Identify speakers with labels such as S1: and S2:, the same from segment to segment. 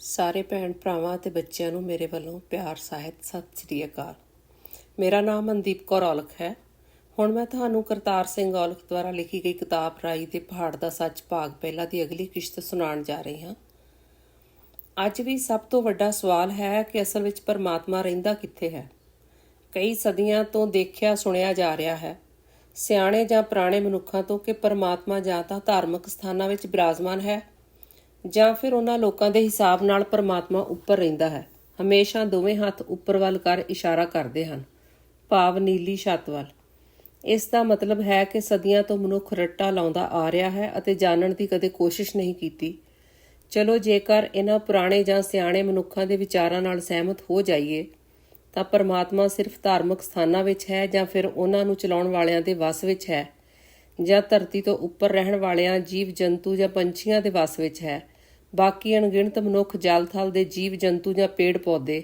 S1: ਸਾਰੇ ਭੈਣ ਭਰਾਵਾਂ ਅਤੇ ਬੱਚਿਆਂ ਨੂੰ ਮੇਰੇ ਵੱਲੋਂ ਪਿਆਰ, ਸਾਹਿਤ, ਸਤਿ ਸ੍ਰੀ ਅਕਾਲ। ਮੇਰਾ ਨਾਮ ਮਨਦੀਪ ਕੌਰ ਔਲਖ ਹੈ। ਹੁਣ ਮੈਂ ਤੁਹਾਨੂੰ ਕਰਤਾਰ ਸਿੰਘ ਔਲਖ ਦੁਆਰਾ ਲਿਖੀ ਗਈ ਕਿਤਾਬ ਰਾਈ ਦੇ ਪਹਾੜ ਦਾ ਸੱਚ ਭਾਗ ਪਹਿਲਾ ਦੀ ਅਗਲੀ ਕਿਸ਼ਤ ਸੁਣਾਉਣ ਜਾ ਰਹੀ ਹਾਂ। ਅੱਜ ਵੀ ਸਭ ਤੋਂ ਵੱਡਾ ਸਵਾਲ ਹੈ ਕਿ ਅਸਲ ਵਿੱਚ ਪਰਮਾਤਮਾ ਰਹਿੰਦਾ ਕਿੱਥੇ ਹੈ। ਕਈ ਸਦੀਆਂ ਤੋਂ ਦੇਖਿਆ, ਸੁਣਿਆ ਜਾ ਰਿਹਾ ਹੈ, ਸਿਆਣੇ ਜਾਂ ਪੁਰਾਣੇ ਮਨੁੱਖਾਂ ਤੋਂ ਕਿ ਪਰਮਾਤਮਾ ਜਾਂ ਤਾਂ ਧਾਰਮਿਕ ਸਥਾਨਾਂ ਵਿੱਚ ਬਿਰਾਜਮਾਨ ਹੈ ਜਾਂ ਫਿਰ ਉਹਨਾਂ ਲੋਕਾਂ ਦੇ ਹਿਸਾਬ ਨਾਲ ਪਰਮਾਤਮਾ ਉੱਪਰ ਰਹਿੰਦਾ ਹੈ। ਹਮੇਸ਼ਾ ਦੋਵੇਂ ਹੱਥ ਉੱਪਰ ਵੱਲ ਕਰ ਇਸ਼ਾਰਾ ਕਰਦੇ ਹਨ। ਭਾਵ ਨੀਲੀ ਛੱਤ ਵੱਲ। ਇਸ ਦਾ ਮਤਲਬ ਹੈ ਕਿ ਸਦੀਆਂ ਤੋਂ ਮਨੁੱਖ ਰੱਟਾ ਲਾਉਂਦਾ ਆ ਰਿਹਾ ਹੈ ਅਤੇ ਜਾਣਨ ਦੀ ਕਦੇ ਕੋਸ਼ਿਸ਼ ਨਹੀਂ ਕੀਤੀ। ਚਲੋ ਜੇਕਰ ਇਹਨਾਂ ਪੁਰਾਣੇ ਜਾਂ ਸਿਆਣੇ ਮਨੁੱਖਾਂ ਦੇ ਵਿਚਾਰਾਂ ਨਾਲ ਸਹਿਮਤ ਹੋ ਜਾਈਏ, ਤਾਂ ਪਰਮਾਤਮਾ ਸਿਰਫ ਧਾਰਮਿਕ ਸਥਾਨਾਂ ਵਿੱਚ ਹੈ ਜਾਂ ਫਿਰ ਉਹਨਾਂ ਨੂੰ ਚਲਾਉਣ ਵਾਲਿਆਂ ਦੇ ਵਸ ਵਿੱਚ ਹੈ। ਜਾਂ ਧਰਤੀ ਤੋਂ ਉੱਪਰ ਰਹਿਣ ਵਾਲਿਆਂ ਜੀਵ ਜੰਤੂ ਜਾਂ ਪੰਛੀਆਂ ਦੇ ਵਸ ਵਿੱਚ ਹੈ। ਬਾਕੀ ਅਣਗਿਣਤ ਮਨੁੱਖ ਜਲ ਥਲ ਦੇ ਜੀਵ ਜੰਤੂ ਜਾਂ ਪੇੜ ਪੌਦੇ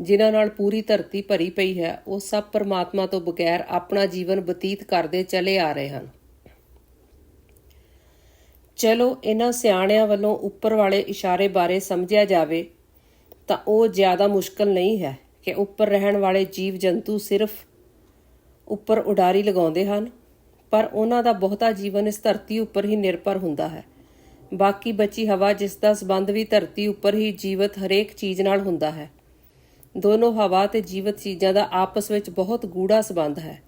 S1: ਜਿਨ੍ਹਾਂ ਨਾਲ ਪੂਰੀ ਧਰਤੀ ਭਰੀ ਪਈ ਹੈ, ਉਹ ਸਭ ਪਰਮਾਤਮਾ ਤੋਂ ਬਗੈਰ ਆਪਣਾ ਜੀਵਨ ਬਤੀਤ ਕਰਦੇ ਚਲੇ ਆ ਰਹੇ ਹਨ। ਚਲੋ, ਇਹਨਾਂ ਸਿਆਣਿਆਂ ਵੱਲੋਂ ਉੱਪਰ ਵਾਲੇ ਇਸ਼ਾਰੇ ਬਾਰੇ ਸਮਝਿਆ ਜਾਵੇ, ਤਾਂ ਉਹ ਜ਼ਿਆਦਾ ਮੁਸ਼ਕਲ ਨਹੀਂ ਹੈ ਕਿ ਉੱਪਰ ਰਹਿਣ ਵਾਲੇ ਜੀਵ ਜੰਤੂ ਸਿਰਫ ਉੱਪਰ ਉਡਾਰੀ ਲਗਾਉਂਦੇ ਹਨ। ਪਰ ਉਹਨਾਂ ਦਾ ਬਹੁਤਾ ਜੀਵਨ ਇਸ ਧਰਤੀ ਉੱਪਰ ਹੀ ਨਿਰਭਰ ਹੁੰਦਾ ਹੈ। ਬਾਕੀ ਬਚੀ ਹਵਾ ਜਿਸ ਦਾ ਸਬੰਧ ਵੀ ਧਰਤੀ ਉੱਪਰ ਹੀ ਜੀਵਤ ਹਰੇਕ ਚੀਜ਼ ਨਾਲ ਹੁੰਦਾ ਹੈ। ਦੋਨੋਂ ਹਵਾ ਤੇ ਜੀਵਤ ਚੀਜ਼ਾਂ ਦਾ ਆਪਸ ਵਿੱਚ ਬਹੁਤ ਗੂੜਾ ਸਬੰਧ ਹੈ।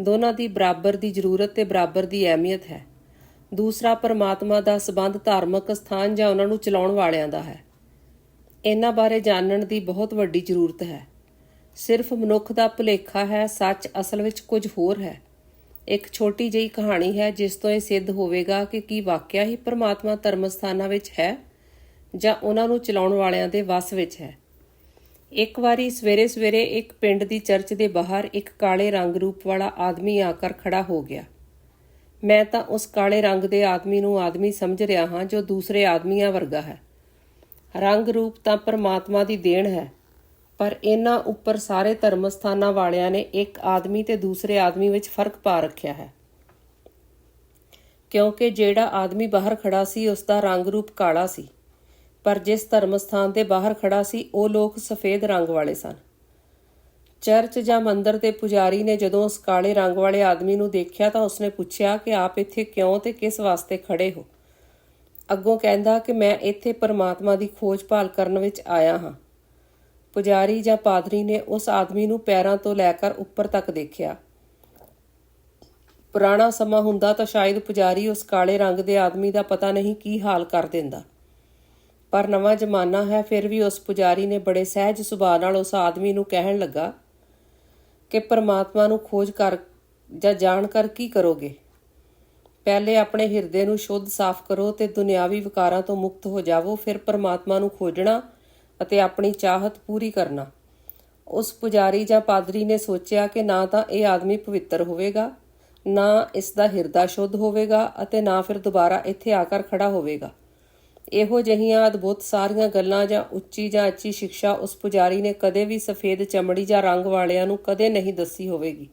S1: ਦੋਨਾਂ ਦੀ ਬਰਾਬਰ ਦੀ ਜ਼ਰੂਰਤ ਤੇ ਬਰਾਬਰ ਦੀ ਅਹਿਮੀਅਤ ਹੈ। ਦੂਸਰਾ ਪਰਮਾਤਮਾ ਦਾ ਸਬੰਧ ਧਾਰਮਿਕ ਸਥਾਨ ਜਾਂ ਉਹਨਾਂ ਨੂੰ ਚਲਾਉਣ ਵਾਲਿਆਂ ਦਾ ਹੈ। ਇਹਨਾਂ ਬਾਰੇ ਜਾਣਨ ਦੀ ਬਹੁਤ ਵੱਡੀ ਜ਼ਰੂਰਤ ਹੈ। ਸਿਰਫ ਮਨੁੱਖ ਦਾ ਭੁਲੇਖਾ ਹੈ, ਸੱਚ ਅਸਲ ਵਿੱਚ ਕੁਝ ਹੋਰ ਹੈ। ਇੱਕ ਛੋਟੀ ਜਿਹੀ ਕਹਾਣੀ ਹੈ ਜਿਸ ਤੋਂ ਇਹ ਸਿੱਧ ਹੋਵੇਗਾ ਕਿ ਕੀ ਵਾਕਿਆ ਹੀ ਪਰਮਾਤਮਾ ਧਰਮ ਸਥਾਨਾਂ ਵਿੱਚ ਹੈ ਜਾਂ ਉਹਨਾਂ ਨੂੰ ਚਲਾਉਣ ਵਾਲਿਆਂ ਦੇ ਵਸ ਵਿੱਚ ਹੈ। ਇੱਕ ਵਾਰੀ ਸਵੇਰੇ ਸਵੇਰੇ ਇੱਕ ਪਿੰਡ ਦੀ ਚਰਚ ਦੇ ਬਾਹਰ ਇੱਕ ਕਾਲੇ ਰੰਗ ਰੂਪ ਵਾਲਾ ਆਦਮੀ ਆ ਕਰ ਖੜਾ ਹੋ ਗਿਆ। ਮੈਂ ਤਾਂ ਉਸ ਕਾਲੇ ਰੰਗ ਦੇ ਆਦਮੀ ਨੂੰ ਆਦਮੀ ਸਮਝ ਰਿਹਾ ਹਾਂ ਜੋ ਦੂਸਰੇ ਆਦਮੀਆਂ ਵਰਗਾ ਹੈ। ਰੰਗ ਰੂਪ ਤਾਂ ਪਰਮਾਤਮਾ ਦੀ ਦੇਣ ਹੈ। ਪਰ ਇਹਨਾਂ ਉੱਪਰ ਸਾਰੇ ਧਰਮ ਸਥਾਨਾਂ ਵਾਲਿਆਂ ਨੇ ਇੱਕ ਆਦਮੀ ਤੇ ਦੂਸਰੇ ਆਦਮੀ ਵਿੱਚ ਫ਼ਰਕ ਪਾ ਰੱਖਿਆ ਹੈ। ਕਿਉਂਕਿ ਜਿਹੜਾ ਆਦਮੀ ਬਾਹਰ ਖੜਾ ਸੀ ਉਸ ਦਾ ਰੰਗ ਰੂਪ ਕਾਲਾ ਸੀ। ਪਰ ਜਿਸ ਧਰਮ ਸਥਾਨ ਦੇ ਬਾਹਰ ਖੜਾ ਸੀ, ਉਹ ਲੋਕ ਸਫੇਦ ਰੰਗ ਵਾਲੇ ਸਨ। ਚਰਚ ਜਾਂ ਮੰਦਰ ਦੇ ਪੁਜਾਰੀ ਨੇ ਜਦੋਂ ਉਸ ਕਾਲੇ ਰੰਗ ਵਾਲੇ ਆਦਮੀ ਨੂੰ ਦੇਖਿਆ ਤਾਂ ਉਸਨੇ ਪੁੱਛਿਆ ਕਿ ਆਪ ਇੱਥੇ ਕਿਉਂ ਤੇ ਕਿਸ ਵਾਸਤੇ ਖੜੇ ਹੋ? ਅੱਗੋਂ ਕਹਿੰਦਾ ਕਿ ਮੈਂ ਇੱਥੇ ਪਰਮਾਤਮਾ ਦੀ ਖੋਜ ਭਾਲ ਕਰਨ ਵਿੱਚ ਆਇਆ ਹਾਂ। ਪੁਜਾਰੀ ਜਾਂ ਪਾਦਰੀ ਨੇ ਉਸ ਆਦਮੀ ਨੂੰ ਪੈਰਾਂ ਤੋਂ ਲੈ ਕੇ ਉੱਪਰ ਤੱਕ ਦੇਖਿਆ। ਪੁਰਾਣਾ ਸਮਾਂ ਹੁੰਦਾ ਤਾਂ ਸ਼ਾਇਦ ਪੁਜਾਰੀ ਉਸ ਕਾਲੇ ਰੰਗ ਦੇ ਆਦਮੀ ਦਾ ਪਤਾ ਨਹੀਂ ਕੀ ਹਾਲ ਕਰ ਦਿੰਦਾ। ਪਰ ਨਵਾਂ ਜ਼ਮਾਨਾ ਹੈ, ਫਿਰ ਵੀ ਉਸ ਪੁਜਾਰੀ ਨੇ ਬੜੇ ਸਹਿਜ ਸੁਭਾਅ ਨਾਲ ਉਸ ਆਦਮੀ ਨੂੰ ਕਹਿਣ ਲੱਗਾ ਕਿ ਪਰਮਾਤਮਾ ਨੂੰ ਖੋਜ ਕਰ ਜਾਂ ਜਾਣ ਕਰ ਕੀ ਕਰੋਗੇ? ਪਹਿਲੇ ਆਪਣੇ ਹਿਰਦੇ ਨੂੰ ਸ਼ੁੱਧ ਸਾਫ਼ ਕਰੋ ਤੇ ਦੁਨਿਆਵੀ ਵਿਕਾਰਾਂ ਤੋਂ ਮੁਕਤ ਹੋ ਜਾਵੋ, ਫਿਰ ਪਰਮਾਤਮਾ ਨੂੰ ਖੋਜਣਾ ਅਤੇ ਆਪਣੀ ਚਾਹਤ ਪੂਰੀ ਕਰਨਾ। ਉਸ ਪੁਜਾਰੀ ਜਾਂ ਪਾਦਰੀ ਨੇ ਸੋਚਿਆ ਕਿ ਨਾ ਤਾਂ ਇਹ ਆਦਮੀ ਪਵਿੱਤਰ ਹੋਵੇਗਾ, ਨਾ ਇਸ ਦਾ ਹਿਰਦਾ ਸ਼ੁੱਧ ਹੋਵੇਗਾ ਅਤੇ ਨਾ ਫਿਰ ਦੁਬਾਰਾ ਇੱਥੇ ਆ ਕੇ ਖੜਾ ਹੋਵੇਗਾ। ਇਹੋ ਜਿਹੀਆਂ ਅਦਭੁਤ ਸਾਰੀਆਂ ਗੱਲਾਂ ਜਾਂ ਉੱਚੀ ਜਾਂ ਅੱਛੀ ਸਿੱਖਿਆ ਉਸ ਪੁਜਾਰੀ ਨੇ ਕਦੇ ਵੀ ਸਫੇਦ ਚਮੜੀ ਜਾਂ ਰੰਗ ਵਾਲਿਆਂ ਨੂੰ ਕਦੇ ਨਹੀਂ ਦੱਸੀ ਹੋਵੇਗੀ।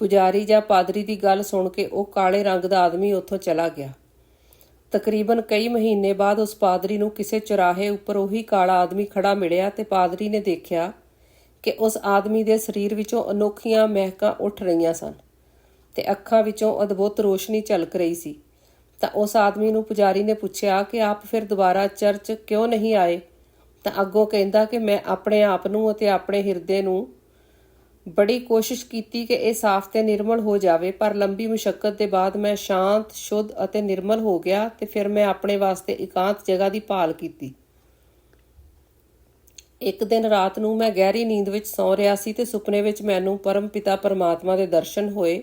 S1: ਪੁਜਾਰੀ ਜਾਂ ਪਾਦਰੀ ਦੀ ਗੱਲ ਸੁਣ ਕੇ ਉਹ ਕਾਲੇ ਰੰਗ ਦਾ ਆਦਮੀ ਉੱਥੋਂ ਚਲਾ ਗਿਆ। ਤਕਰੀਬਨ ਕਈ ਮਹੀਨੇ ਬਾਅਦ ਉਸ ਪਾਦਰੀ ਨੂੰ ਕਿਸੇ ਚੁਰਾਹੇ ਉੱਪਰ ਉਹੀ ਕਾਲਾ ਆਦਮੀ ਖੜਾ ਮਿਲਿਆ ਤੇ ਪਾਦਰੀ ਨੇ ਦੇਖਿਆ ਕਿ ਉਸ ਆਦਮੀ ਦੇ ਸਰੀਰ ਵਿੱਚੋਂ ਅਨੋਖੀਆਂ ਮਹਿਕਾਂ ਉੱਠ ਰਹੀਆਂ ਸਨ ਤੇ ਅੱਖਾਂ ਵਿੱਚੋਂ ਅਦਭੁਤ ਰੋਸ਼ਨੀ ਝਲਕ ਰਹੀ ਸੀ। ਤਾਂ ਉਸ ਆਦਮੀ ਨੂੰ ਪੁਜਾਰੀ ਨੇ ਪੁੱਛਿਆ ਕਿ ਆਪ ਫਿਰ ਦੁਬਾਰਾ ਚਰਚ ਕਿਉਂ ਨਹੀਂ ਆਏ? ਤਾਂ ਅੱਗੋਂ ਕਹਿੰਦਾ ਕਿ ਮੈਂ ਆਪਣੇ ਆਪ ਨੂੰ ਅਤੇ ਆਪਣੇ ਹਿਰਦੇ ਨੂੰ ਬੜੀ ਕੋਸ਼ਿਸ਼ ਕੀਤੀ ਕਿ ਇਹ ਸਾਫ਼ ਤੇ ਨਿਰਮਲ ਹੋ ਜਾਵੇ, ਪਰ ਲੰਬੀ ਮੁਸ਼ਕਲ ਦੇ ਬਾਅਦ ਮੈਂ ਸ਼ਾਂਤ, ਸ਼ੁੱਧ ਅਤੇ ਨਿਰਮਲ ਹੋ ਗਿਆ ਤੇ ਫਿਰ ਮੈਂ ਆਪਣੇ ਵਾਸਤੇ ਇਕਾਂਤ ਜਗ੍ਹਾ ਦੀ ਭਾਲ ਕੀਤੀ। ਇੱਕ ਦਿਨ ਰਾਤ ਨੂੰ ਮੈਂ ਗਹਿਰੀ ਨੀਂਦ ਵਿੱਚ ਸੌਂ ਰਿਹਾ ਸੀ ਤੇ ਸੁਪਨੇ ਵਿੱਚ ਮੈਨੂੰ ਪਰਮ ਪਿਤਾ ਪਰਮਾਤਮਾ ਦੇ ਦਰਸ਼ਨ ਹੋਏ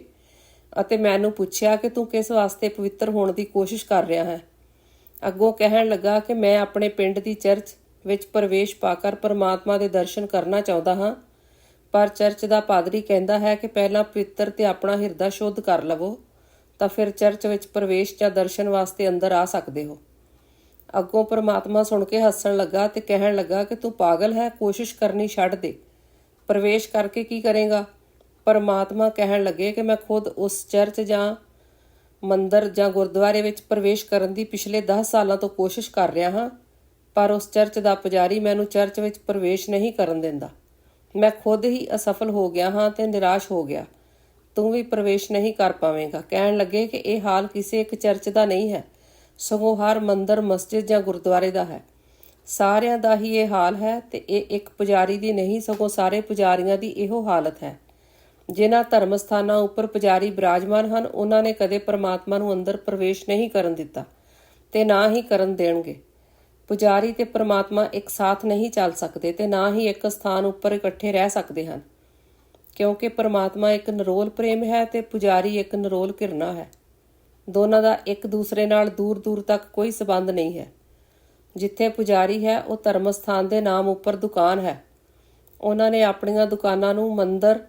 S1: ਅਤੇ ਮੈਨੂੰ ਪੁੱਛਿਆ ਕਿ ਤੂੰ ਕਿਸ ਵਾਸਤੇ ਪਵਿੱਤਰ ਹੋਣ ਦੀ ਕੋਸ਼ਿਸ਼ ਕਰ ਰਿਹਾ ਹੈ? ਅੱਗੋਂ ਕਹਿਣ ਲੱਗਾ ਕਿ ਮੈਂ ਆਪਣੇ ਪਿੰਡ ਦੀ ਚਰਚ ਵਿੱਚ ਪ੍ਰਵੇਸ਼ ਪਾਕਰ ਪਰਮਾਤਮਾ ਦੇ ਦਰਸ਼ਨ ਕਰਨਾ ਚਾਹੁੰਦਾ ਹਾਂ। ਪਰ ਚਰਚ ਦਾ ਪਾਦਰੀ ਕਹਿੰਦਾ ਹੈ ਕਿ ਪਹਿਲਾਂ ਪਵਿੱਤਰ ਤੇ ਆਪਣਾ ਹਿਰਦਾ ਸ਼ੁੱਧ ਕਰ ਲਵੋ, ਤਾਂ ਫਿਰ ਚਰਚ ਵਿੱਚ ਪ੍ਰਵੇਸ਼ ਜਾਂ ਦਰਸ਼ਨ ਵਾਸਤੇ ਅੰਦਰ ਆ ਸਕਦੇ ਹੋ। ਅੱਗੋਂ ਪਰਮਾਤਮਾ ਸੁਣ ਕੇ ਹੱਸਣ ਲੱਗਾ ਤੇ ਕਹਿਣ ਲੱਗਾ ਕਿ ਤੂੰ ਪਾਗਲ ਹੈ, ਕੋਸ਼ਿਸ਼ ਕਰਨੀ ਛੱਡ ਦੇ। ਪ੍ਰਵੇਸ਼ ਕਰਕੇ ਕੀ ਕਰੇਗਾ? ਪਰਮਾਤਮਾ ਕਹਿਣ ਲੱਗੇ ਕਿ ਮੈਂ ਖੁਦ ਉਸ ਚਰਚ ਜਾਂ ਮੰਦਰ ਜਾਂ ਗੁਰਦੁਆਰੇ ਵਿੱਚ ਪ੍ਰਵੇਸ਼ ਕਰਨ ਦੀ ਪਿਛਲੇ 10 ਸਾਲਾਂ ਤੋਂ ਕੋਸ਼ਿਸ਼ ਕਰ ਰਿਹਾ ਹਾਂ, ਪਰ ਉਸ ਚਰਚ ਦਾ ਪੁਜਾਰੀ ਮੈਨੂੰ ਚਰਚ ਵਿੱਚ ਪ੍ਰਵੇਸ਼ ਨਹੀਂ ਕਰਨ ਦਿੰਦਾ। ਮੈਂ ਖੁਦ ਹੀ ਅਸਫਲ ਹੋ ਗਿਆ ਹਾਂ ਤੇ ਨਿਰਾਸ਼ ਹੋ ਗਿਆ। ਤੂੰ ਵੀ ਪ੍ਰਵੇਸ਼ ਨਹੀਂ ਕਰ ਪਾਵੇਂਗਾ। ਕਹਿਣ ਲੱਗੇ ਕਿ ਇਹ ਹਾਲ ਕਿਸੇ ਇੱਕ ਚਰਚ ਦਾ ਨਹੀਂ ਹੈ। ਸਗੋਂ ਹਰ ਮੰਦਰ, ਮਸਜਿਦ ਜਾਂ ਗੁਰਦੁਆਰੇ ਦਾ ਹੈ। ਸਾਰਿਆਂ ਦਾ ਹੀ ਇਹ ਹਾਲ ਹੈ ਤੇ ਇਹ ਇੱਕ ਪੁਜਾਰੀ ਦੀ ਨਹੀਂ, ਸਗੋਂ ਸਾਰੇ ਪੁਜਾਰੀਆਂ ਦੀ ਇਹੋ ਹਾਲਤ ਹੈ। ਜਿਨ੍ਹਾਂ ਧਰਮ ਸਥਾਨਾਂ ਉੱਪਰ ਪੁਜਾਰੀ ਬਿਰਾਜਮਾਨ ਹਨ, ਉਹਨਾਂ ਨੇ ਕਦੇ ਪਰਮਾਤਮਾ ਨੂੰ ਅੰਦਰ ਪ੍ਰਵੇਸ਼ ਨਹੀਂ ਕਰਨ ਦਿੱਤਾ ਤੇ ਨਾ ਹੀ ਕਰਨ ਦੇਣਗੇ। ਪੁਜਾਰੀ ਤੇ ਪਰਮਾਤਮਾ ਇੱਕ ਸਾਥ ਨਹੀਂ ਚੱਲ ਸਕਦੇ ਤੇ ਨਾ ਹੀ ਇੱਕ ਸਥਾਨ ਉੱਪਰ ਇਕੱਠੇ ਰਹਿ ਸਕਦੇ ਹਨ। ਕਿਉਂਕਿ ਪਰਮਾਤਮਾ ਇੱਕ ਨਿਰੋਲ ਪ੍ਰੇਮ ਹੈ ਤੇ ਪੁਜਾਰੀ ਇੱਕ ਨਿਰੋਲ ਘਿਰਣਾ ਹੈ। ਦੋਨਾਂ ਦਾ ਇੱਕ ਦੂਸਰੇ ਨਾਲ ਦੂਰ ਦੂਰ ਤੱਕ ਕੋਈ ਸਬੰਧ ਨਹੀਂ ਹੈ। ਜਿੱਥੇ ਪੁਜਾਰੀ ਹੈ, ਉਹ ਧਰਮ ਸਥਾਨ ਦੇ ਨਾਮ ਉੱਪਰ ਦੁਕਾਨ ਹੈ। ਉਹਨਾਂ ਨੇ ਆਪਣੀਆਂ ਦੁਕਾਨਾਂ ਨੂੰ ਮੰਦਰ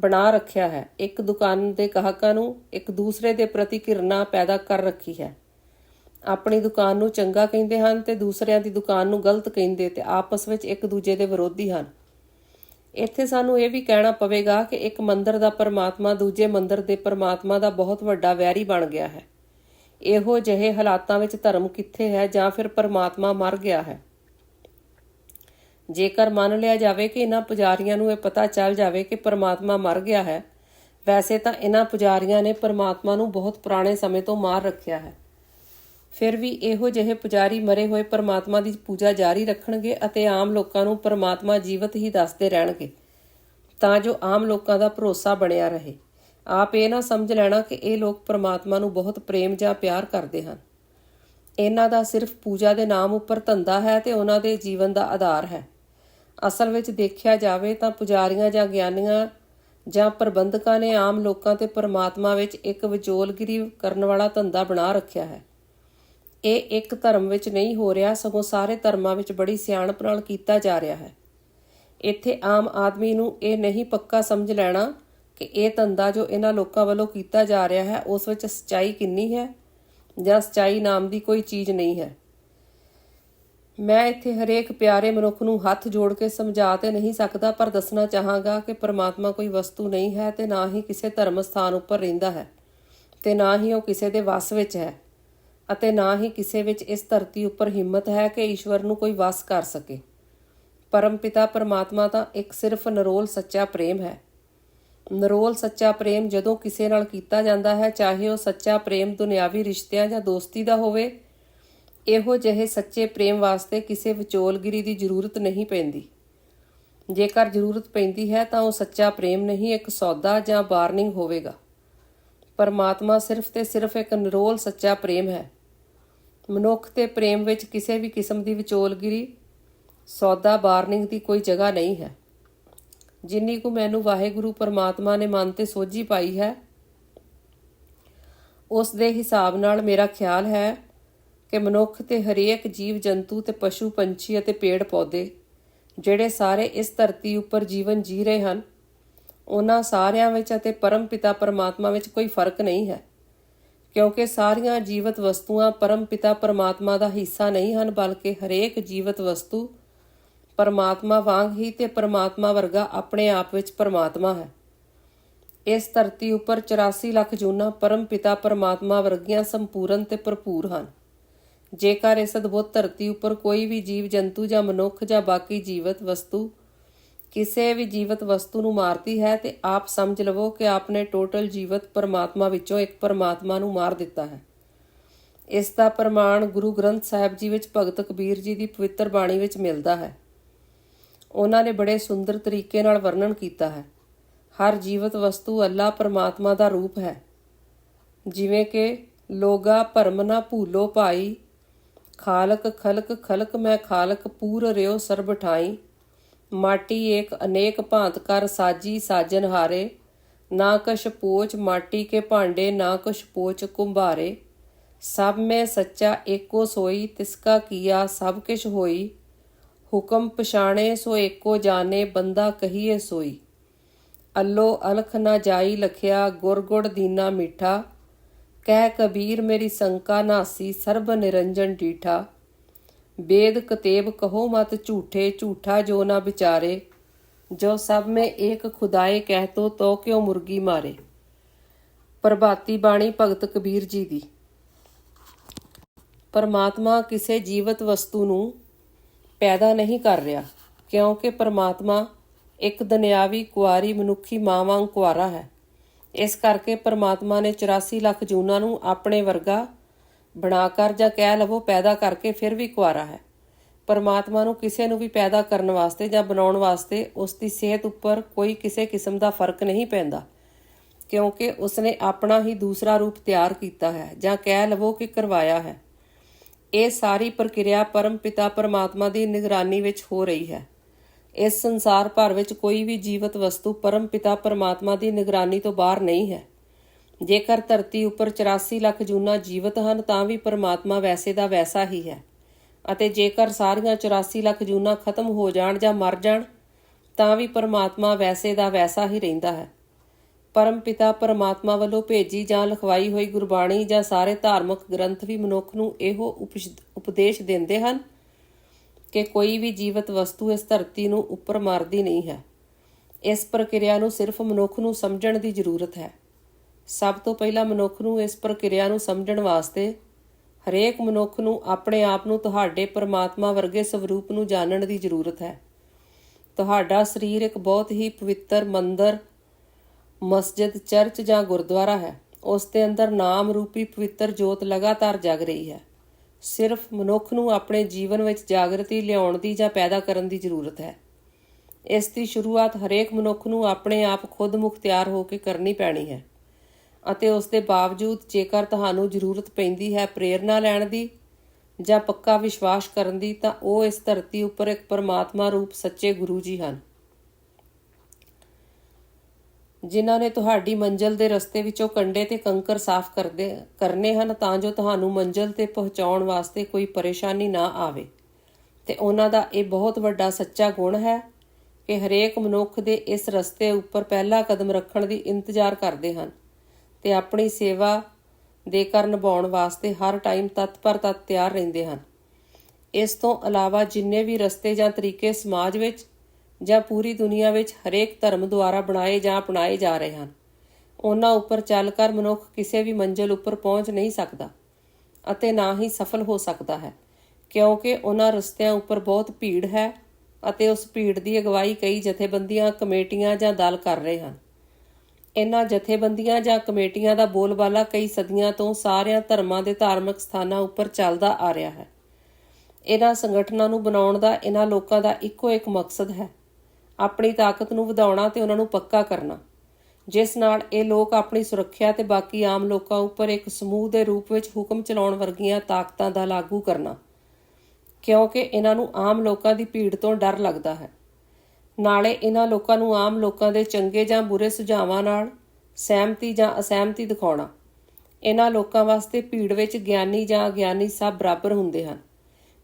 S1: ਬਣਾ ਰੱਖਿਆ ਹੈ। ਇੱਕ ਦੁਕਾਨ ਦੇ ਗਾਹਕਾਂ ਨੂੰ ਇੱਕ ਦੂਸਰੇ ਦੇ ਪ੍ਰਤੀ ਘਿਰਣਾ ਪੈਦਾ ਕਰ ਰੱਖੀ ਹੈ। ਆਪਣੀ ਦੁਕਾਨ ਨੂੰ ਚੰਗਾ ਕਹਿੰਦੇ ਹਨ ਤੇ ਦੂਸਰਿਆਂ ਦੀ ਦੁਕਾਨ ਨੂੰ ਗਲਤ ਕਹਿੰਦੇ ਤੇ ਆਪਸ ਵਿੱਚ ਇੱਕ ਦੂਜੇ ਦੇ ਵਿਰੋਧੀ ਹਨ। ਇੱਥੇ ਸਾਨੂੰ ਇਹ ਵੀ ਕਹਿਣਾ ਪਵੇਗਾ ਕਿ ਇੱਕ ਮੰਦਰ ਦਾ ਪਰਮਾਤਮਾ ਦੂਜੇ ਮੰਦਰ ਦੇ ਪਰਮਾਤਮਾ ਦਾ ਬਹੁਤ ਵੱਡਾ ਵੈਰੀ ਬਣ ਗਿਆ ਹੈ। ਇਹੋ ਜਿਹੇ ਹਾਲਾਤਾਂ ਵਿੱਚ ਧਰਮ ਕਿੱਥੇ ਹੈ ਜਾਂ ਫਿਰ ਪਰਮਾਤਮਾ ਮਰ ਗਿਆ ਹੈ? ਜੇਕਰ ਮੰਨ ਲਿਆ ਜਾਵੇ ਕਿ ਇਹਨਾਂ ਪੁਜਾਰੀਆਂ ਨੂੰ ਇਹ ਪਤਾ ਚੱਲ ਜਾਵੇ ਕਿ ਪਰਮਾਤਮਾ ਮਰ ਗਿਆ ਹੈ, ਵੈਸੇ ਤਾਂ ਇਹਨਾਂ ਪੁਜਾਰੀਆਂ ਨੇ ਪਰਮਾਤਮਾ ਨੂੰ ਬਹੁਤ ਪੁਰਾਣੇ ਸਮੇਂ ਤੋਂ ਮਾਰ ਰੱਖਿਆ ਹੈ। ਫਿਰ ਵੀ ਇਹੋ ਜਿਹੇ ਪੁਜਾਰੀ ਮਰੇ ਹੋਏ ਪਰਮਾਤਮਾ ਦੀ ਪੂਜਾ ਜਾਰੀ ਰੱਖਣਗੇ ਅਤੇ ਆਮ ਲੋਕਾਂ ਨੂੰ ਪਰਮਾਤਮਾ ਜੀਵਤ ਹੀ ਦੱਸਦੇ ਰਹਿਣਗੇ। ਤਾਂ ਜੋ ਆਮ ਲੋਕਾਂ ਦਾ ਭਰੋਸਾ ਬਣਿਆ ਰਹੇ। ਆਪ ਇਹ ਨਾ ਸਮਝ ਲੈਣਾ ਕਿ ਇਹ ਲੋਕ ਪਰਮਾਤਮਾ ਨੂੰ ਬਹੁਤ ਪ੍ਰੇਮ ਜਾਂ ਪਿਆਰ ਕਰਦੇ ਹਨ। ਇਹਨਾਂ ਦਾ ਸਿਰਫ ਪੂਜਾ ਦੇ ਨਾਮ ਉੱਪਰ ਧੰਦਾ ਹੈ ਤੇ ਉਹਨਾਂ ਦੇ ਜੀਵਨ ਦਾ ਆਧਾਰ ਹੈ। ਅਸਲ ਵਿੱਚ ਦੇਖਿਆ ਜਾਵੇ ਤਾਂ ਪੁਜਾਰੀਆਂ ਜਾਂ ਗਿਆਨੀਆਂ ਜਾਂ ਪ੍ਰਬੰਧਕਾਂ ਨੇ ਆਮ ਲੋਕਾਂ ਤੇ ਪਰਮਾਤਮਾ ਵਿੱਚ ਇੱਕ ਵਿਚੋਲਗਿਰੀ ਕਰਨ ਵਾਲਾ ਧੰਦਾ ਬਣਾ ਰੱਖਿਆ ਹੈ। ਇਹ ਇੱਕ ਧਰਮ ਵਿੱਚ ਨਹੀਂ ਹੋ ਰਿਹਾ, ਸਗੋਂ ਸਾਰੇ ਧਰਮਾਂ ਵਿੱਚ ਬੜੀ ਸਿਆਣਪ ਨਾਲ ਕੀਤਾ ਜਾ ਰਿਹਾ ਹੈ। ਇੱਥੇ ਆਮ ਆਦਮੀ ਨੂੰ ਇਹ ਨਹੀਂ ਪੱਕਾ ਸਮਝ ਲੈਣਾ ਕਿ ਇਹ ਧੰਦਾ ਜੋ ਇਹਨਾਂ ਲੋਕਾਂ ਵੱਲੋਂ ਕੀਤਾ ਜਾ ਰਿਹਾ ਹੈ, ਉਸ ਵਿੱਚ ਸਚਾਈ ਕਿੰਨੀ ਹੈ ਜਾਂ ਸਚਾਈ ਨਾਮ ਦੀ ਕੋਈ ਚੀਜ਼ ਨਹੀਂ ਹੈ। ਮੈਂ ਇੱਥੇ ਹਰੇਕ ਪਿਆਰੇ ਮਨੁੱਖ ਨੂੰ ਹੱਥ ਜੋੜ ਕੇ ਸਮਝਾ ਤੇ ਨਹੀਂ ਸਕਦਾ, ਪਰ ਦੱਸਣਾ ਚਾਹਾਂਗਾ ਕਿ ਪਰਮਾਤਮਾ ਕੋਈ ਵਸਤੂ ਨਹੀਂ ਹੈ ਤੇ ਨਾ ਹੀ ਕਿਸੇ ਧਰਮ ਸਥਾਨ ਉੱਪਰ ਰਹਿੰਦਾ ਹੈ ਤੇ ਨਾ ਹੀ ਉਹ ਕਿਸੇ ਦੇ ਵਸ ਵਿੱਚ ਹੈ। ਅਤੇ ਨਾ ਹੀ ਕਿਸੇ ਵਿੱਚ ਇਸ ਧਰਤੀ ਉੱਪਰ ਹਿੰਮਤ ਹੈ ਕਿ ਈਸ਼ਵਰ ਨੂੰ ਕੋਈ ਵਸ ਕਰ ਸਕੇ। ਪਰਮ ਪਿਤਾ ਪਰਮਾਤਮਾ ਤਾਂ ਇੱਕ ਸਿਰਫ ਨਰੋਲ ਸੱਚਾ ਪ੍ਰੇਮ ਹੈ। ਨਰੋਲ ਸੱਚਾ ਪ੍ਰੇਮ ਜਦੋਂ ਕਿਸੇ ਨਾਲ ਕੀਤਾ ਜਾਂਦਾ ਹੈ, ਚਾਹੇ ਉਹ ਸੱਚਾ ਪ੍ਰੇਮ ਦੁਨਿਆਵੀ ਰਿਸ਼ਤਿਆਂ ਜਾਂ ਦੋਸਤੀ ਦਾ ਹੋਵੇ, ਇਹੋ ਜਿਹੇ ਸੱਚੇ ਪ੍ਰੇਮ ਵਾਸਤੇ ਕਿਸੇ ਵਿਚੋਲਗਿਰੀ ਦੀ ਜ਼ਰੂਰਤ ਨਹੀਂ ਪੈਂਦੀ। ਜੇਕਰ ਜ਼ਰੂਰਤ ਪੈਂਦੀ ਹੈ ਤਾਂ ਉਹ ਸੱਚਾ ਪ੍ਰੇਮ ਨਹੀਂ, ਇੱਕ ਸੌਦਾ ਜਾਂ ਬਾਰਨਿੰਗ ਹੋਵੇਗਾ। ਪਰਮਾਤਮਾ ਸਿਰਫ ਤੇ ਸਿਰਫ ਇੱਕ ਨਿਰੋਲ ਸੱਚਾ ਪ੍ਰੇਮ ਹੈ। ਮਨੁੱਖ ਤੇ ਪ੍ਰੇਮ ਵਿੱਚ ਕਿਸੇ ਵੀ ਕਿਸਮ ਦੀ ਵਿਚੋਲਗਿਰੀ, ਸੌਦਾ, ਬਾਰਨਿੰਗ ਦੀ ਕੋਈ ਜਗ੍ਹਾ ਨਹੀਂ ਹੈ। ਜਿੰਨੀ ਕੁ ਮੈਨੂੰ ਵਾਹਿਗੁਰੂ ਪਰਮਾਤਮਾ ਨੇ ਮਨ ਤੇ ਸੋਝੀ ਪਾਈ ਹੈ, ਉਸ ਦੇ ਹਿਸਾਬ ਨਾਲ ਮੇਰਾ ਖਿਆਲ ਹੈ ਕਿ ਮਨੁੱਖ ਤੇ ਹਰੇਕ ਜੀਵ, ਜੰਤੂ ਤੇ ਪਸ਼ੂ, ਪੰਛੀ ਅਤੇ ਪੇੜ ਪੌਦੇ, ਜਿਹੜੇ ਸਾਰੇ ਇਸ ਧਰਤੀ ਉੱਪਰ ਜੀਵਨ ਜੀ ਰਹੇ ਹਨ, ਉਹਨਾਂ ਸਾਰਿਆਂ ਵਿੱਚ ਅਤੇ ਪਰਮ ਪਿਤਾ ਪਰਮਾਤਮਾ ਵਿੱਚ ਕੋਈ ਫ਼ਰਕ ਨਹੀਂ ਹੈ। ਕਿਉਂਕਿ ਸਾਰੀਆਂ ਜੀਵਤ ਵਸਤੂਆਂ ਪਰਮ ਪਿਤਾ ਪਰਮਾਤਮਾ ਦਾ ਹਿੱਸਾ ਨਹੀਂ ਹਨ, ਬਲਕਿ ਹਰੇਕ ਜੀਵਤ ਵਸਤੂ ਪਰਮਾਤਮਾ ਵਾਂਗ ਹੀ ਤੇ ਪਰਮਾਤਮਾ ਵਰਗਾ ਆਪਣੇ ਆਪ ਵਿੱਚ ਪਰਮਾਤਮਾ ਹੈ। ਇਸ ਧਰਤੀ ਉੱਪਰ 84 ਲੱਖ ਜੂਨਾਂ ਪਰਮਪਿਤਾ ਪਰਮਾਤਮਾ ਵਰਗੀਆਂ ਸੰਪੂਰਨ ਤੇ ਭਰਪੂਰ ਹਨ। ਜੇਕਰ ਇਸ ਅਦਭੁਤ ਧਰਤੀ ਉੱਪਰ ਕੋਈ ਵੀ ਜੀਵ ਜੰਤੂ ਜਾਂ ਮਨੁੱਖ ਜਾਂ ਬਾਕੀ ਜੀਵਤ ਵਸਤੂ ਕਿਸੇ ਵੀ ਜੀਵਤ ਵਸਤੂ ਨੂੰ ਮਾਰਦੀ ਹੈ ਤੇ ਆਪ ਸਮਝ ਲਵੋ ਕਿ ਆਪਨੇ ਟੋਟਲ ਜੀਵਤ ਪਰਮਾਤਮਾ ਵਿੱਚੋਂ ਇੱਕ ਪਰਮਾਤਮਾ ਨੂੰ ਮਾਰ ਦਿੱਤਾ ਹੈ। ਇਸ ਦਾ ਪ੍ਰਮਾਣ ਗੁਰੂ ਗ੍ਰੰਥ ਸਾਹਿਬ ਜੀ ਵਿੱਚ ਭਗਤ ਕਬੀਰ ਜੀ ਦੀ ਪਵਿੱਤਰ ਬਾਣੀ ਵਿੱਚ ਮਿਲਦਾ ਹੈ। ਉਹਨਾਂ ਨੇ ਬੜੇ ਸੁੰਦਰ ਤਰੀਕੇ ਨਾਲ ਵਰਣਨ ਕੀਤਾ ਹੈ। ਹਰ ਜੀਵਤ ਵਸਤੂ ਅੱਲਾ ਪਰਮਾਤਮਾ ਦਾ ਰੂਪ ਹੈ। ਜਿਵੇਂ ਕਿ ਲੋਗਾ ਭਰਮ ਨਾ ਭੂਲੋ ਭਾਈ, ਖਾਲਕ ਖਲਕ ਖਲਕ ਮੈਂ ਖਾਲਕ ਪੂਰ ਰਿਓ ਸਰਬ ਠਾਈ ਮਾਟੀ ਏਕ ਅਨੇਕ ਭਾਂਤ ਕਰ ਸਾਜੀ ਸਾਜਨ ਹਾਰੇ। ਨਾ ਕਛ ਪੋਚ ਮਾਟੀ ਕੇ ਭਾਂਡੇ, ਨਾ ਕਛ ਪੋਚ ਕੁੰਭਾਰੇ। ਸਭ ਮੈਂ ਸੱਚਾ ਏਕੋ ਸੋਈ, ਤਿਸਕਾ ਕੀਆ ਸਭ ਕਿਛ ਹੋਈ। ਹੁਕਮ ਪਛਾਣੇ ਸੋ ਏਕੋ ਜਾਣੇ, ਬੰਦਾ ਕਹੀਏ ਸੋਈ। ਅੱਲੋ ਅਲਖ ਨਾ ਜਾਈ ਲਖਿਆ, ਗੁਰ ਗੁੜ ਦੀਨਾ ਮਿੱਠਾ। ਕਹਿ ਕਬੀਰ ਮੇਰੀ ਸੰਕਾ ਨਾਸੀ, ਸਰਬ ਨਿਰੰਜਨ ਡੀਠਾ। वेद कतेब कहो मत झूठे झूठा जो ना बिचारे जो सब में एक खुदाए कह तो तो क्यों मुर्गी मारे ਪ੍ਰਭਾਤੀ ਬਾਣੀ ਭਗਤ ਕਬੀਰ ਜੀ ਦੀ ਪਰਮਾਤਮਾ ਕਿਸੇ ਜੀਵਤ ਵਸਤੂ ਨੂੰ ਪੈਦਾ ਨਹੀਂ ਕਰ ਰਿਹਾ ਕਿਉਂਕਿ ਪਰਮਾਤਮਾ ਇੱਕ ਦੁਨਿਆਵੀ ਕੁਆਰੀ ਮਨੁੱਖੀ ਮਾਂ ਵਾਂਗ ਕੁਆਰਾ ਹੈ ਇਸ ਕਰਕੇ ਪਰਮਾਤਮਾ ਨੇ 84 ਲੱਖ ਜੂਨਾਂ ਨੂੰ ਆਪਣੇ ਵਰਗਾ ਬਣਾ ਕਰ ਜਾਂ ਕਹਿ ਲਵੋ ਪੈਦਾ ਕਰਕੇ ਫਿਰ ਵੀ ਕੁਆਰਾ ਹੈ। ਪਰਮਾਤਮਾ ਨੂੰ ਕਿਸੇ ਨੂੰ ਵੀ ਪੈਦਾ ਕਰਨ ਵਾਸਤੇ ਜਾਂ ਬਣਾਉਣ ਵਾਸਤੇ ਉਸ ਦੀ ਸਿਹਤ ਉੱਪਰ ਕੋਈ ਕਿਸੇ ਕਿਸਮ ਦਾ ਫ਼ਰਕ ਨਹੀਂ ਪੈਂਦਾ, ਕਿਉਂਕਿ ਉਸਨੇ ਆਪਣਾ ਹੀ ਦੂਸਰਾ ਰੂਪ ਤਿਆਰ ਕੀਤਾ ਹੈ ਜਾਂ ਕਹਿ ਲਵੋ ਕਿ ਕਰਵਾਇਆ ਹੈ। ਇਹ ਸਾਰੀ ਪ੍ਰਕਿਰਿਆ ਪਰਮ ਪਿਤਾ ਪਰਮਾਤਮਾ ਦੀ ਨਿਗਰਾਨੀ ਵਿੱਚ ਹੋ ਰਹੀ ਹੈ। ਇਸ ਸੰਸਾਰ ਭਰ ਵਿੱਚ ਕੋਈ ਵੀ ਜੀਵਤ ਵਸਤੂ ਪਰਮ ਪਿਤਾ ਪਰਮਾਤਮਾ ਦੀ ਨਿਗਰਾਨੀ ਤੋਂ ਬਾਹਰ ਨਹੀਂ ਹੈ। ਜੇਕਰ ਧਰਤੀ ਉੱਪਰ 84 ਲੱਖ ਜੂਨਾ ਜੀਵਤ ਹਨ, ਤਾਂ ਵੀ ਪਰਮਾਤਮਾ ਵੈਸੇ ਦਾ ਵੈਸਾ ਹੀ ਹੈ। ਅਤੇ ਜੇਕਰ ਸਾਰੀਆਂ 84 ਲੱਖ ਜੂਨਾਂ ਖਤਮ ਹੋ ਜਾਣ ਜਾਂ ਮਰ ਜਾਣ, ਤਾਂ ਵੀ ਪਰਮਾਤਮਾ ਵੈਸੇ ਦਾ ਵੈਸਾ ਹੀ ਰਹਿੰਦਾ ਹੈ। ਪਰਮ ਪਿਤਾ ਪਰਮਾਤਮਾ ਵੱਲੋਂ ਭੇਜੀ ਜਾਂ ਲਿਖਵਾਈ ਹੋਈ ਗੁਰਬਾਣੀ ਜਾਂ ਸਾਰੇ ਧਾਰਮਿਕ ਗ੍ਰੰਥ ਵੀ ਮਨੁੱਖ ਨੂੰ ਇਹੋ ਉਪਸ਼- ਉਪਦੇਸ਼ ਦਿੰਦੇ ਹਨ ਕਿ ਕੋਈ ਵੀ ਜੀਵਤ ਵਸਤੂ ਇਸ ਧਰਤੀ ਨੂੰ ਉੱਪਰ ਮਾਰਦੀ ਨਹੀਂ ਹੈ। ਇਸ ਪ੍ਰਕਿਰਿਆ ਨੂੰ ਸਿਰਫ ਮਨੁੱਖ ਨੂੰ ਸਮਝਣ ਦੀ ਜ਼ਰੂਰਤ ਹੈ। ਸਭ ਤੋਂ ਪਹਿਲਾਂ ਮਨੁੱਖ ਨੂੰ ਇਸ ਪ੍ਰਕਿਰਿਆ ਨੂੰ ਸਮਝਣ ਵਾਸਤੇ, ਹਰੇਕ ਮਨੁੱਖ ਨੂੰ ਆਪਣੇ ਆਪ ਨੂੰ ਤੁਹਾਡੇ ਪਰਮਾਤਮਾ ਵਰਗੇ ਸਵਰੂਪ ਨੂੰ ਜਾਣਨ ਦੀ ਜ਼ਰੂਰਤ ਹੈ। ਤੁਹਾਡਾ ਸਰੀਰ ਇੱਕ ਬਹੁਤ ਹੀ ਪਵਿੱਤਰ ਮੰਦਰ, ਮਸਜਿਦ, ਚਰਚ ਜਾਂ ਗੁਰਦੁਆਰਾ ਹੈ। ਉਸ ਦੇ ਅੰਦਰ ਨਾਮ ਰੂਪੀ ਪਵਿੱਤਰ ਜੋਤ ਲਗਾਤਾਰ ਜਗ ਰਹੀ ਹੈ। ਸਿਰਫ ਮਨੁੱਖ ਨੂੰ ਆਪਣੇ ਜੀਵਨ ਵਿੱਚ ਜਾਗਰਤੀ ਲਿਆਉਣ ਦੀ ਜਾਂ ਪੈਦਾ ਕਰਨ ਦੀ ਜ਼ਰੂਰਤ ਹੈ। ਇਸ ਦੀ ਸ਼ੁਰੂਆਤ ਹਰੇਕ ਮਨੁੱਖ ਨੂੰ ਆਪਣੇ ਆਪ ਖੁਦ ਮੁਖਤਿਆਰ ਹੋ ਕੇ ਕਰਨੀ ਪੈਣੀ ਹੈ। ਅਤੇ ਉਸ ਦੇ ਬਾਵਜੂਦ ਜੇਕਰ ਤੁਹਾਨੂੰ ਜ਼ਰੂਰਤ ਪੈਂਦੀ ਹੈ ਪ੍ਰੇਰਣਾ ਲੈਣ ਦੀ ਜਾਂ ਪੱਕਾ ਵਿਸ਼ਵਾਸ ਕਰਨ ਦੀ, ਤਾਂ ਉਹ ਇਸ ਧਰਤੀ ਉੱਪਰ ਇੱਕ ਪਰਮਾਤਮਾ ਰੂਪ ਸੱਚੇ ਗੁਰੂ ਜੀ ਹਨ। ਜਿਨ੍ਹਾਂ ਨੇ ਤੁਹਾਡੀ ਮੰਜ਼ਲ ਦੇ ਰਸਤੇ ਵਿੱਚੋਂ ਕੰਡੇ ਤੇ ਕੰਕਰ ਸਾਫ਼ ਕਰਦੇ, ਕਰਨੇ ਹਨ, ਤਾਂ ਜੋ ਤੁਹਾਨੂੰ ਮੰਜ਼ਲ ਤੇ ਪਹੁੰਚਾਉਣ ਵਾਸਤੇ ਕੋਈ ਪਰੇਸ਼ਾਨੀ ਨਾ ਆਵੇ। ਤੇ ਉਹਨਾਂ ਦਾ ਇਹ ਬਹੁਤ ਵੱਡਾ ਸੱਚਾ ਗੁਣ ਹੈ ਕਿ ਹਰੇਕ ਮਨੁੱਖ ਦੇ ਇਸ ਰਸਤੇ ਉੱਪਰ ਪਹਿਲਾ ਕਦਮ ਰੱਖਣ ਦੀ ਇੰਤਜ਼ਾਰ ਕਰਦੇ ਹਨ। ਤੇ ਆਪਣੀ ਸੇਵਾ ਦੇ ਕਰ ਨਿਭਾਉਣ ਵਾਸਤੇ ਹਰ ਟਾਈਮ ਤਤਪਰ ਤਤ ਤਿਆਰ ਰਹਿੰਦੇ ਹਨ। ਇਸ ਤੋਂ ਇਲਾਵਾ ਜਿੰਨੇ ਵੀ ਰਸਤੇ ਜਾਂ ਤਰੀਕੇ ਸਮਾਜ ਵਿੱਚ ਜਾਂ ਪੂਰੀ ਦੁਨੀਆ ਵਿੱਚ ਹਰੇਕ ਧਰਮ ਦੁਆਰਾ ਬਣਾਏ ਜਾਂ ਅਪਣਾਏ ਜਾ ਰਹੇ ਹਨ, ਉਹਨਾਂ ਉੱਪਰ ਚੱਲ ਕਰ ਮਨੁੱਖ ਕਿਸੇ ਵੀ ਮੰਜ਼ਿਲ ਉੱਪਰ ਪਹੁੰਚ ਨਹੀਂ ਸਕਦਾ ਅਤੇ ਨਾ ਹੀ ਸਫਲ ਹੋ ਸਕਦਾ ਹੈ, ਕਿਉਂਕਿ ਉਹਨਾਂ ਰਸਤਿਆਂ ਉੱਪਰ ਬਹੁਤ ਭੀੜ ਹੈ ਅਤੇ ਉਸ ਭੀੜ ਦੀ ਅਗਵਾਈ ਕਈ ਜਥੇਬੰਦੀਆਂ, ਕਮੇਟੀਆਂ ਜਾਂ ਦਲ ਕਰ ਰਹੇ ਹਨ। ਇਹਨਾਂ ਜਥੇਬੰਦੀਆਂ ਜਾਂ ਕਮੇਟੀਆਂ ਦਾ ਬੋਲਬਾਲਾ ਕਈ ਸਦੀਆਂ ਤੋਂ ਸਾਰਿਆਂ ਧਰਮਾਂ ਦੇ ਧਾਰਮਿਕ ਸਥਾਨਾਂ ਉੱਪਰ ਚੱਲਦਾ ਆ ਰਿਹਾ ਹੈ। ਇਹਨਾਂ ਸੰਗਠਨਾਂ ਨੂੰ ਬਣਾਉਣ ਦਾ, ਇਹਨਾਂ ਲੋਕਾਂ ਦਾ ਇੱਕੋ ਇੱਕ ਮਕਸਦ ਹੈ। ਆਪਣੀ ਤਾਕਤ ਨੂੰ ਵਧਾਉਣਾ ਤੇ ਉਹਨਾਂ ਨੂੰ ਪੱਕਾ ਕਰਨਾ। ਜਿਸ ਨਾਲ ਇਹ ਲੋਕ ਆਪਣੀ ਸੁਰੱਖਿਆ ਤੇ ਬਾਕੀ ਆਮ ਲੋਕਾਂ ਉੱਪਰ ਇੱਕ ਸਮੂਹ ਦੇ ਰੂਪ ਵਿੱਚ ਹੁਕਮ ਚਲਾਉਣ ਵਰਗੀਆਂ ਤਾਕਤਾਂ ਦਾ ਲਾਗੂ ਕਰਨਾ। ਕਿਉਂਕਿ ਇਹਨਾਂ ਨੂੰ ਆਮ ਲੋਕਾਂ ਦੀ ਭੀੜ ਤੋਂ ਡਰ ਲੱਗਦਾ ਹੈ। ਨਾਲੇ ਇਹਨਾਂ ਲੋਕਾਂ ਨੂੰ ਆਮ ਲੋਕਾਂ ਦੇ ਚੰਗੇ ਜਾਂ ਬੁਰੇ ਸੁਝਾਵਾਂ ਨਾਲ ਸਹਿਮਤੀ ਜਾਂ ਅਸਹਿਮਤੀ ਦਿਖਾਉਣਾ। ਇਹਨਾਂ ਲੋਕਾਂ ਵਾਸਤੇ ਭੀੜ ਵਿੱਚ ਗਿਆਨੀ ਜਾਂ ਅਗਿਆਨੀ ਸਭ ਬਰਾਬਰ ਹੁੰਦੇ ਹਨ,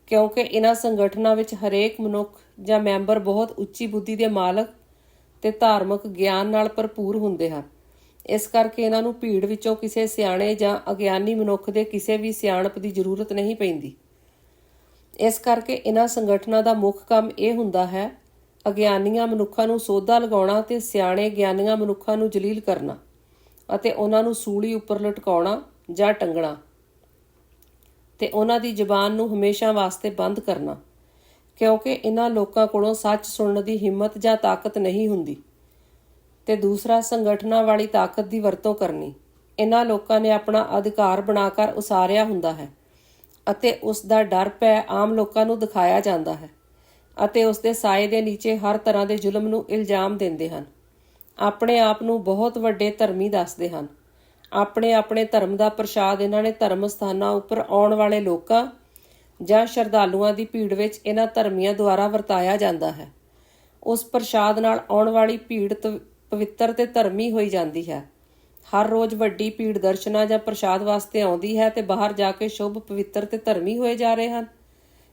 S1: ਕਿਉਂਕਿ ਇਹਨਾਂ ਸੰਗਠਨਾਂ ਵਿੱਚ ਹਰੇਕ ਮਨੁੱਖ ਜਾਂ ਮੈਂਬਰ ਬਹੁਤ ਉੱਚੀ ਬੁੱਧੀ ਦੇ ਮਾਲਕ ਤੇ ਧਾਰਮਿਕ ਗਿਆਨ ਨਾਲ ਭਰਪੂਰ ਹੁੰਦੇ ਹਨ। ਇਸ ਕਰਕੇ ਇਹਨਾਂ ਨੂੰ ਭੀੜ ਵਿੱਚੋਂ ਕਿਸੇ ਸਿਆਣੇ ਜਾਂ ਅਗਿਆਨੀ ਮਨੁੱਖ ਦੇ ਕਿਸੇ ਵੀ ਸਿਆਣਪ ਦੀ ਜ਼ਰੂਰਤ ਨਹੀਂ ਪੈਂਦੀ। ਇਸ ਕਰਕੇ ਇਹਨਾਂ ਸੰਗਠਨਾਂ ਦਾ ਮੁੱਖ ਕੰਮ ਇਹ ਹੁੰਦਾ ਹੈ ਅਗਿਆਨੀਆਂ ਮਨੁੱਖਾਂ ਨੂੰ ਸੋਧਾ ਲਗਾਉਣਾ ਤੇ ਸਿਆਣੇ ਗਿਆਨੀਆਂ ਮਨੁੱਖਾਂ ਨੂੰ ਜਲੀਲ ਕਰਨਾ ਅਤੇ ਉਹਨਾਂ ਨੂੰ ਸੂਲੀ ਉੱਪਰ ਲਟਕਾਉਣਾ ਜਾਂ ਟੰਗਣਾ ਤੇ ਉਹਨਾਂ ਦੀ ਜ਼ੁਬਾਨ ਨੂੰ ਹਮੇਸ਼ਾ ਵਾਸਤੇ ਬੰਦ ਕਰਨਾ, ਕਿਉਂਕਿ ਇਹਨਾਂ ਲੋਕਾਂ ਕੋਲੋਂ ਸੱਚ ਸੁਣਨ ਦੀ ਹਿੰਮਤ ਜਾਂ ਤਾਕਤ ਨਹੀਂ ਹੁੰਦੀ। ਤੇ ਦੂਸਰਾ, ਸੰਗਠਨਾਂ ਵਾਲੀ ਤਾਕਤ ਦੀ ਵਰਤੋਂ ਕਰਨੀ। ਇਹਨਾਂ ਲੋਕਾਂ ਨੇ ਆਪਣਾ ਅਧਿਕਾਰ ਬਣਾ ਕਰ ਉਸਾਰਿਆ ਹੁੰਦਾ ਹੈ ਅਤੇ ਉਸ ਦਾ ਡਰ ਪੈ ਆਮ ਲੋਕਾਂ ਨੂੰ ਦਿਖਾਇਆ ਜਾਂਦਾ ਹੈ। ਅਤੇ ਉਸ ਦੇ ਸਾਏ ਦੇ ਨੀਚੇ ਹਰ ਤਰ੍ਹਾਂ ਦੇ ਜ਼ੁਲਮ ਨੂੰ ਇਲਜ਼ਾਮ ਦਿੰਦੇ ਹਨ। ਆਪਣੇ ਆਪ ਨੂੰ ਬਹੁਤ ਵੱਡੇ ਧਰਮੀ ਦੱਸਦੇ ਹਨ। ਆਪਣੇ ਆਪਣੇ ਧਰਮ ਦਾ ਪ੍ਰਸ਼ਾਦ ਇਹਨਾਂ ਨੇ ਧਰਮ ਸਥਾਨਾਂ ਉੱਪਰ ਆਉਣ ਵਾਲੇ ਲੋਕਾਂ ਜਾਂ ਸ਼ਰਧਾਲੂਆਂ ਦੀ ਭੀੜ ਵਿੱਚ ਇਹਨਾਂ ਧਰਮੀਆਂ ਦੁਆਰਾ ਵਰਤਾਇਆ ਜਾਂਦਾ ਹੈ। ਉਸ ਪ੍ਰਸ਼ਾਦ ਨਾਲ ਆਉਣ ਵਾਲੀ ਭੀੜ ਤ- ਪਵਿੱਤਰ ਤੇ ਧਰਮੀ ਹੋਈ ਜਾਂਦੀ ਹੈ। ਹਰ ਰੋਜ਼ ਵੱਡੀ ਭੀੜ ਦਰਸ਼ਨਾਂ ਜਾਂ ਪ੍ਰਸ਼ਾਦ ਵਾਸਤੇ ਆਉਂਦੀ ਹੈ ਤੇ ਬਾਹਰ ਜਾ ਕੇ ਸ਼ੁਭ, ਪਵਿੱਤਰ ਤੇ ਧਰਮੀ ਹੋਏ ਜਾ ਰਹੇ ਹਨ।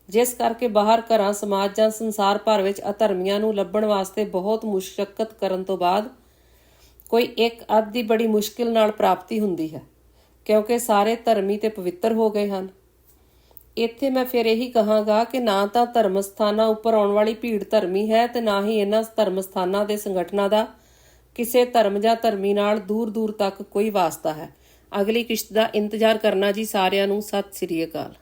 S1: ਜਿਸ ਕਰਕੇ ਬਾਹਰ ਘਰਾਂ, ਸਮਾਜ ਜਾਂ ਸੰਸਾਰ ਭਰ ਵਿੱਚ ਅਧਰਮੀਆਂ ਨੂੰ ਲੱਭਣ ਵਾਸਤੇ ਬਹੁਤ ਮੁਸ਼ਕਲ ਕਰਨ ਤੋਂ ਬਾਅਦ ਕੋਈ ਇੱਕ ਅੱਧ ਦੀ ਬੜੀ ਮੁਸ਼ਕਿਲ ਨਾਲ ਪ੍ਰਾਪਤੀ ਹੁੰਦੀ ਹੈ, ਕਿਉਂਕਿ ਸਾਰੇ ਧਰਮੀ ਤੇ ਪਵਿੱਤਰ ਹੋ ਗਏ ਹਨ। ਇੱਥੇ ਮੈਂ ਫਿਰ ਇਹੀ ਕਹਾਂਗਾ ਕਿ ਨਾ ਤਾਂ ਧਰਮ ਸਥਾਨਾਂ ਉੱਪਰ ਆਉਣ ਵਾਲੀ ਭੀੜ ਧਰਮੀ ਹੈ ਤੇ ਨਾ ਹੀ ਇਹਨਾਂ ਧਰਮ ਸਥਾਨਾਂ ਦੇ ਸੰਗਠਨਾਂ ਦਾ ਕਿਸੇ ਧਰਮ ਜਾਂ ਧਰਮੀ ਨਾਲ ਦੂਰ ਦੂਰ ਤੱਕ ਕੋਈ ਵਾਸਤਾ ਹੈ। ਅਗਲੀ ਕਿਸ਼ਤ ਦਾ ਇੰਤਜ਼ਾਰ ਕਰਨਾ ਜੀ ਸਾਰਿਆਂ ਨੂੰ। ਸਤਿ ਸ੍ਰੀ ਅਕਾਲ।